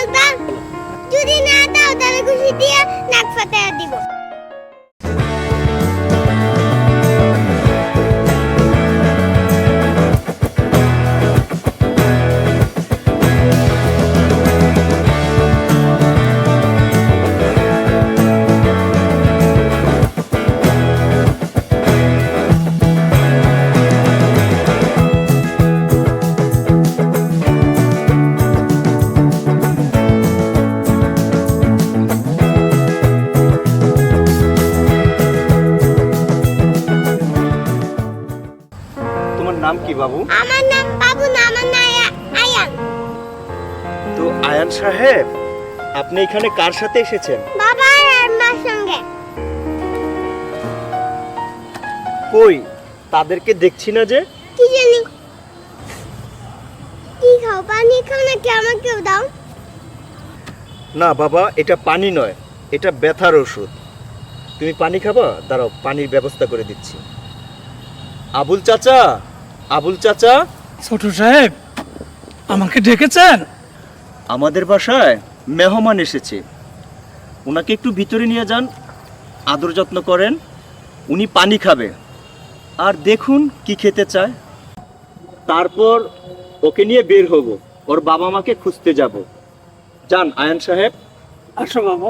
বলতাম যদি না দাও তাহলে খুশি দিয়ে নাক ফাটাইয়া দিব। নাম কি বাবু? আমার নাম বাবু না আমার নাম আয়ান। তো আয়ান সাহেব আপনি এখানে কার সাথে এসেছেন? বাবা আর মার সঙ্গে। কই? তাদেরকে দেখছি না যে? কি জানি? কি খাও পানি খাও নাকি আমাকেও দাও? না বাবা এটা পানি নয় এটা ব্যথার ওষুধ। তুমি পানি খাবা? দাঁড়াও পানির ব্যবস্থা করে দিচ্ছি। আবুল চাচা! আবুল চাচা? ছোট সাহেব আমাকে ডেকেছেন? আমাদের বাসায় মেহমান এসেছে। ওনাকে একটু ভিতরে নিয়ে যান আদর যত্ন করেন উনি পানি খাবে। আর দেখুন কি খেতে চায়। তারপর ওকে নিয়ে বের হব ওর বাবা মাকে খুঁজতে যাব। যান আয়ন সাহেব। আসো বাবু।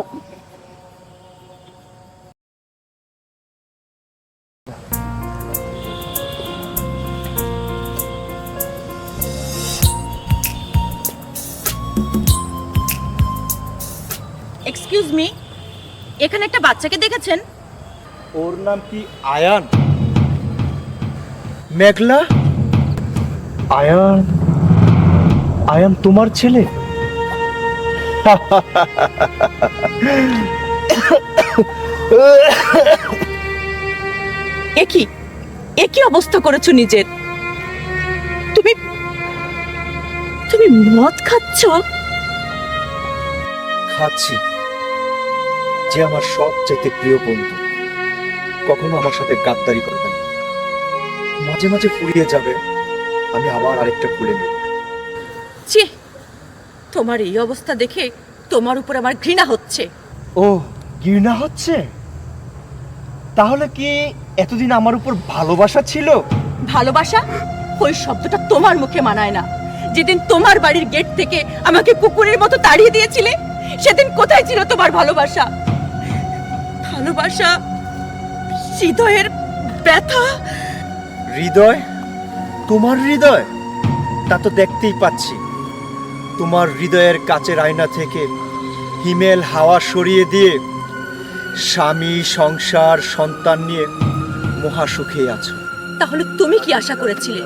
এক্সকিউজ মি এখানে একটা বাচ্চাকে দেখেছেন? ওর নাম কি আয়ান? মেঘলা? আয়ান? আয়ান তোমার ছেলে? একই একই অবস্থা করেছ নিজের? তুমি তুমি মদ খাচ্ছ? খাচ্ছি। যে আমার সবচেয়ে প্রিয় বন্ধু কখনো আমার সাথে গাদ্দারি করবে না। মাঝে মাঝে ফুরিয়ে যাবে আমি আবার আরেকটা খুলে নেব। ছি তোমার এই অবস্থা দেখে তোমার উপর আমার ঘৃণা হচ্ছে। ও ঘৃণা হচ্ছে? তাহলে কি এতদিন আমার উপর ভালোবাসা ছিল? ভালোবাসা? ওই শব্দটা তোমার মুখে মানায় না। যেদিন তোমার বাড়ির গেট থেকে আমাকে কুকুরের মতো তাড়িয়ে দিয়েছিলে সেদিন কোথায় ছিল তোমার ভালোবাসা? ভালোবাসা হৃদয়ের ব্যথা। হৃদয়? তোমার হৃদয়? তা তো দেখতেই পাচ্ছি। তোমার হৃদয়ের কাচের আয়না থেকে হিমেল হাওয়া সরিয়ে দিয়ে স্বামী সংসার সন্তান নিয়ে মহাসুখে আছো। তাহলে তুমি কি আশা করেছিলে?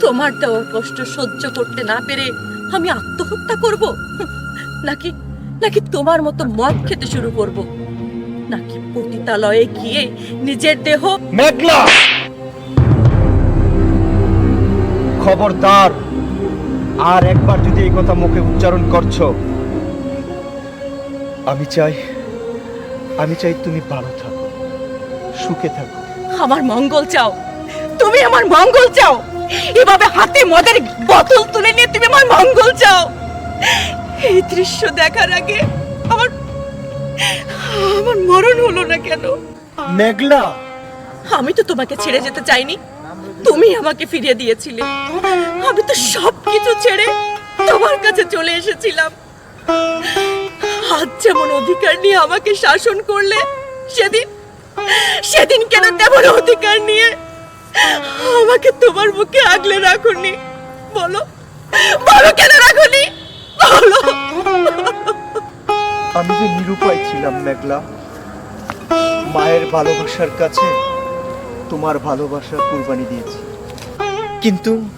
তোমার দেওয়া কষ্ট সহ্য করতে না পেরে আমি আত্মহত্যা করব? নাকি নাকি তোমার মতো মদ খেতে শুরু করব? নাকি পতিতালয়ে গিয়ে নিজের দেহ মেঘলা! খবরদার আর একবার যদি এই কথা মুখে উচ্চারণ করছ আমি চাই আমি চাই তুমি ভালো থাকো সুখে থাকো। আমার মঙ্গল চাও তুমি আমার মঙ্গল চাও। এভাবে হাতে মদের বোতল তুলে নিয়ে তুমি আমার মঙ্গল চাও। এই দৃশ্য দেখার আগে আমার আমার মরণ হলো না কেন? মেঘলা। আমি তো তোমাকে ছেড়ে যেতে চাইনি। তুমি আমাকে ফিরিয়ে দিয়েছিলে। আমি তো সব কিছু ছেড়ে তোমার কাছে চলে এসেছিলাম। আজ যেমন অধিকার নিয়ে আমাকে শাসন করলে সেদিন সেদিন কেন তেমন অধিকার নিয়ে আমাকে তোমার মুখে আগলে রাখুনি? বলো বলো কেন রাখুনি? বলো। আমি যে নিরুপায় ছিলাম, মেঘলা, মায়ের ভালোবাসার কাছে তোমার ভালোবাসা কুরবানি দিয়েছি। কিন্তু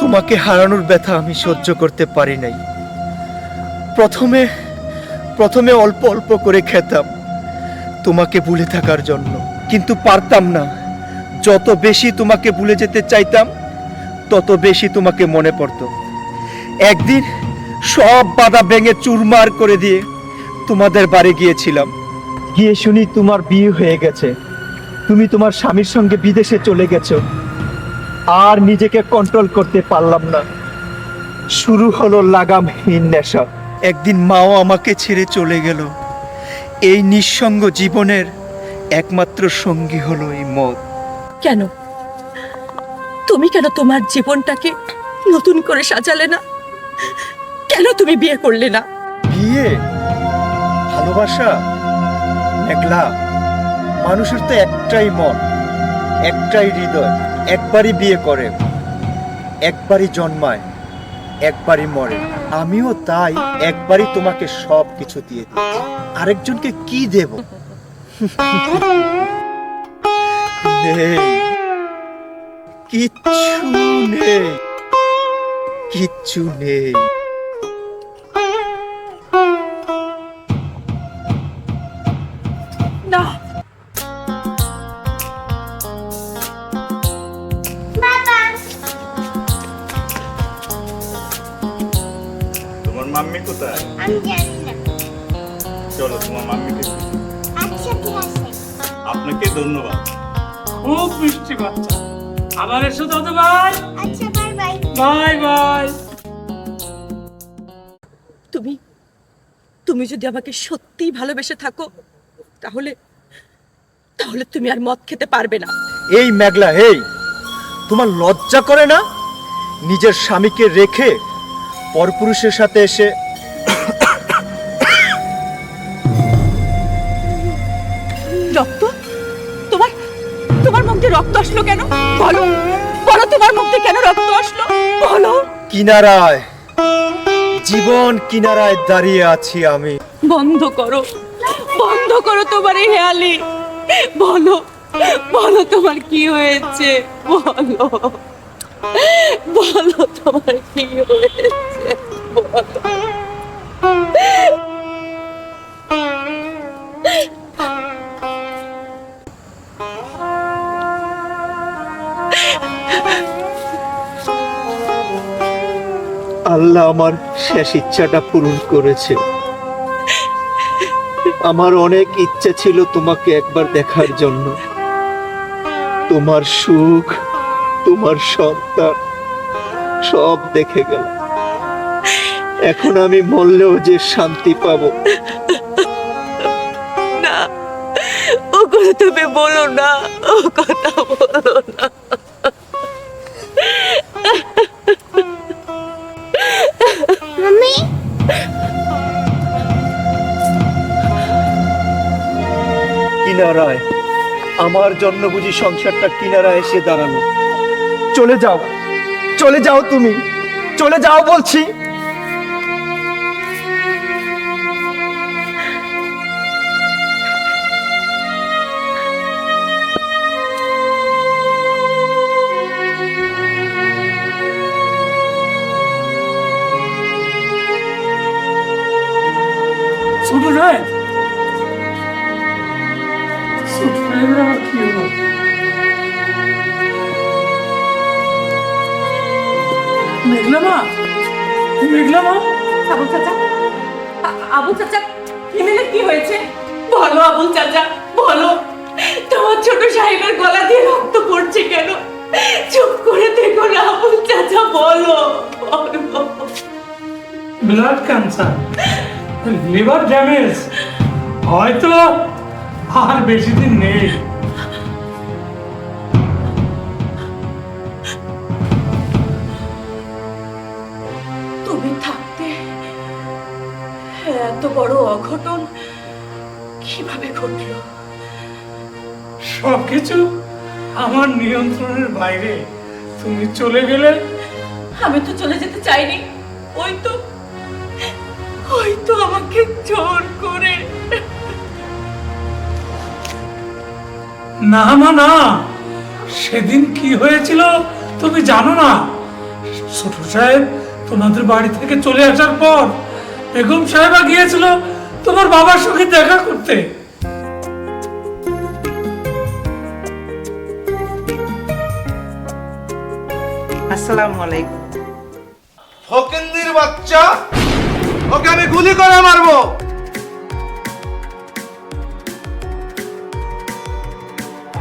তোমাকে হারানোর ব্যথা আমি সহ্য করতে পারি নাই। প্রথমে প্রথমে অল্প অল্প করে খেতাম তোমাকে ভুলে থাকার জন্য। কিন্তু পারতাম না। যত বেশি তোমাকে ভুলে যেতে চাইতাম, তত বেশি তোমাকে মনে পড়তো। একদিন সব বাধা ভেঙে চুরমার করে দিয়ে তোমাদের বাড়ি গিয়েছিলাম। গিয়ে শুনি তোমার বিয়ে হয়ে গেছে। তুমি তোমার স্বামীর সঙ্গে বিদেশে চলে গেছো। আর নিজেকে কন্ট্রোল করতে পারলাম না। শুরু হলো লাগামহীন নেশা। একদিন মাও আমাকে ছেড়ে চলে গেল। এই নিঃসঙ্গ জীবনের একমাত্র সঙ্গী হলো এই মদ। কেন? তুমি কেন তোমার জীবনটাকে নতুন করে সাজালে না? কেন তুমি বিয়ে করলে না? বিয়ে? ভালোবাসা? একলা। মানুষের তো একটাই মন, একটাই হৃদয়, একবারই বিয়ে করে, একবারই জন্মায়, একবারই মরে। আমিও তাই একবারই তোমাকে সব কিছু দিয়ে দিয়েছি আরেকজনকে কি দেব? কিচ্ছু নেই। কিচ্ছু নেই। কোথায়? আমি জানি না। চলো তোমার মাম্মিকে আচ্ছা ঠিক আছে। আপনাকে ধন্যবাদ। খুব মিষ্টি বাচ্চা। আবার এসো দাদু ভাই আচ্ছা বাই বাই। Bye bye. তুমি তুমি যদি আমাকে সত্যিই ভালোবেসে থাকো তাহলে তাহলে তুমি আর মদ খেতে পারবে না। এই মেঘলা এই! তোমার লজ্জা করে না? নিজের স্বামীকে রেখে পরপুরুষের সাথে এসে রক্ত আসলো কেন? বলো। বলো তোমার মুখ দিয়ে কেন রক্ত আসলো? বলো। কিনারায় জীবন কিনারায় দাঁড়িয়ে আছি আমি। বন্ধ করো। বন্ধ করো তোমার এই হেয়ালি। বলো। বলো তোমার কি হয়েছে? বলো। বলো তোমার কি হয়েছে? বলো। আমার শেষ ইচ্ছাটা পূরণ করেছে। আমার অনেক ইচ্ছা ছিল তোমাকে একবার দেখার জন্য। তোমার সুখ, তোমার সন্তান সব দেখে গেল এখন আমি মরলেও যে শান্তি পাবো। না, ও কথা তুমি বলো না, ও কথা বলো না। মাম্মি? কিনারায়, আমার জন্য বুঝি সংসারটা কিনারায় এসে দাঁড়ানো। চলে যাও চলে যাও তুমি, চলে যাও বলছি। ছোট সাহেবের আবার কি হলো মেঘলা মা মেঘলা মা। আবুল চাচা আ- চাচা কি হয়েছে? বলো আবুল চাচা বলো। তোমার ছোট সাহেবের গলা দিয়ে রক্ত পড়ছে কেন? চুপ করে দেখো না আবুল চাচা বলো বলো। ব্লাড ক্যান্সার লিভার ড্যামেজ হয়তো আর বেশি দিন নেই। তুমি থাকতে এত বড় অঘটন কীভাবে ঘটলো? সবকিছু আমার নিয়ন্ত্রণের বাইরে। তুমি চলে গেলে? আমি তো চলে যেতে চাইনি। ওই তো তো আমাকে জোর করে। না মা না। সেদিন কি হয়েছিল তুমি জানো না? ছোট সাহেব তোমাদের বাড়ি থেকে চলে আসার পর বেগম সাহেবা গিয়েছিল তোমার বাবার সঙ্গে দেখা করতে। আসসালামু আলাইকুম। ফকিন্দির বাচ্চা? ওকে আমি গুলি করে মারবো।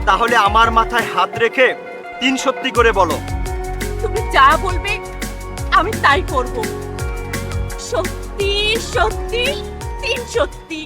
তাহলে আমার মাথায় হাত রেখে তিন সত্যি করে বলো। তুমি যা বলবে, আমি তাই করব। সত্যি সত্যি, তিন সত্যি।